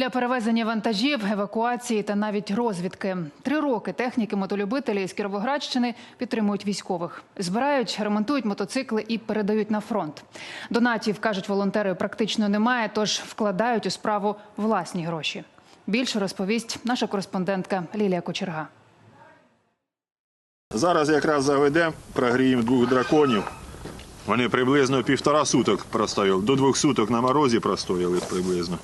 Для перевезення вантажів, евакуації та навіть розвідки. Три роки техніки мотолюбителі з Кіровоградщини підтримують військових. Збирають, ремонтують мотоцикли і передають на фронт. Донатів, кажуть волонтери, практично немає, тож вкладають у справу власні гроші. Більше розповість наша кореспондентка Лілія Кочерга. Зараз якраз заведемо, прогріємо двох драконів. Вони приблизно півтора суток простояли. До двох суток на морозі простояли приблизно.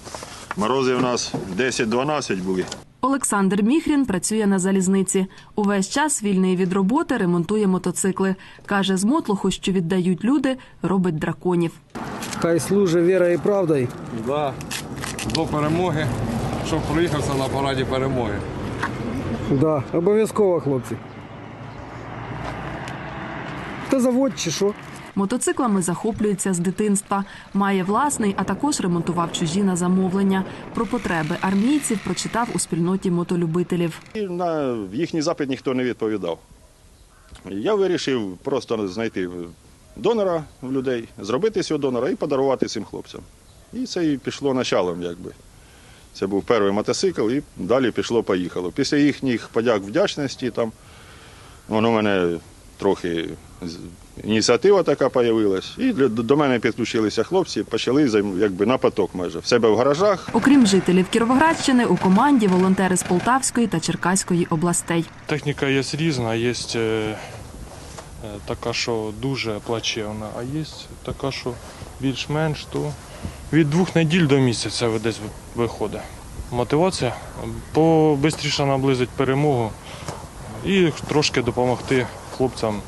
Морози у нас 10-12 були. Олександр Міхрін працює на залізниці. Увесь час вільний від роботи ремонтує мотоцикли. Каже, з мотлуху, що віддають люди, робить драконів. Хай служить вірою і правдою. Да. До перемоги, щоб проїхався на параді перемоги. Да, обов'язково, хлопці. Та завод чи що? Мотоциклами захоплюється з дитинства. Має власний, а також ремонтував чужі на замовлення. Про потреби армійців прочитав у спільноті мотолюбителів. На їхній запит ніхто не відповідав. Я вирішив просто знайти донора в людей, зробити цього донора і подарувати цим хлопцям. І це і пішло началом, якби. Це був перший мотоцикл, і далі пішло-поїхало. Після їхніх подяк вдячності там воно мене трохи ініціатива така з'явилась. І до мене підключилися хлопці, почали якби на поток майже. В себе в гаражах, Окрім жителів Кіровоградщини, у команді волонтери з Полтавської та Черкаської областей. Техніка є різна, є е, е, така, що дуже плачевна, а є така, що більш-менш, то від двох неділь до місяця десь виходить. Мотивація побистріше наблизити перемогу і трошки допомогти хлопцям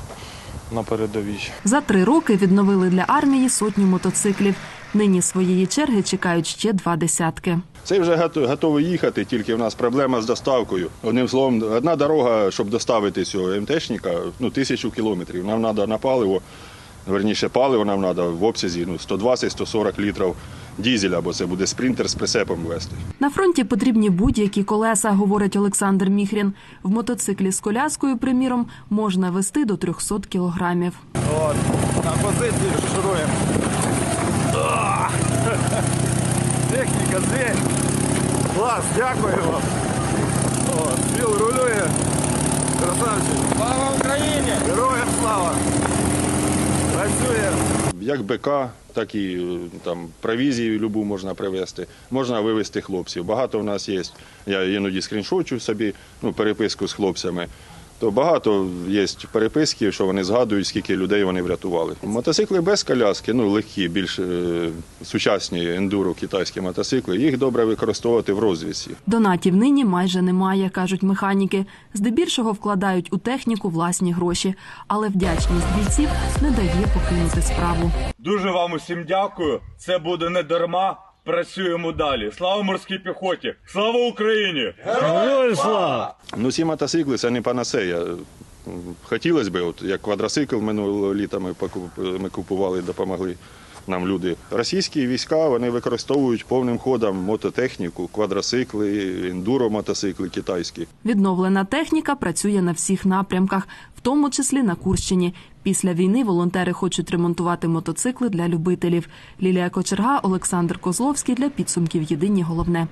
на передовій. За три роки відновили для армії сотню мотоциклів. Нині своєї черги чекають ще два десятки. Цей вже гото- готовий їхати, тільки в нас проблема з доставкою. Одним словом, одна дорога, щоб доставити цього МТшника, ну, тисячу кілометрів. Нам треба на паливо, верніше паливо нам треба в обсязі ну, 120-140 літрів дізеля, бо це буде спринтер з прицепом вести. На фронті потрібні будь-які колеса, говорить Олександр Міхрін. В мотоциклі з коляскою, приміром, можна вести до 300 кілограмів. От, на позиції шуруємо. Техніка, звір. Клас, дякую вам. От, Біл рулює. Красавчик. Слава Україні! Героям слава! Працює. Як БК, так і е, там, провізію любу можна привезти. Можна вивезти хлопців. Багато в нас є. Я іноді скріншочу собі ну, переписку з хлопцями. То багато є переписки, що вони згадують, скільки людей вони врятували. Мотоцикли без коляски, ну легкі, більш е, сучасні ендуро китайські мотоцикли. Їх добре використовувати в розвідці. Донатів нині майже немає, кажуть механіки. Здебільшого вкладають у техніку власні гроші, але вдячність бійців не дає покинути справу. Дуже вам усім дякую. Це буде не дарма. Працюємо далі. Слава морській піхоті! Слава Україні! Ну, ці мотоцикли це не панацея. Хотілося б, от, як квадроцикл минулого літа ми, покуп- ми купували, допомогли нам люди. Російські війська вони використовують повним ходом мототехніку, квадроцикли, ендуро мотоцикли китайські. Відновлена техніка працює на всіх напрямках, в тому числі на Курщині. Після війни волонтери хочуть ремонтувати мотоцикли для любителів. Лілія Кочерга, Олександр Козловський для підсумків. Єдині головне.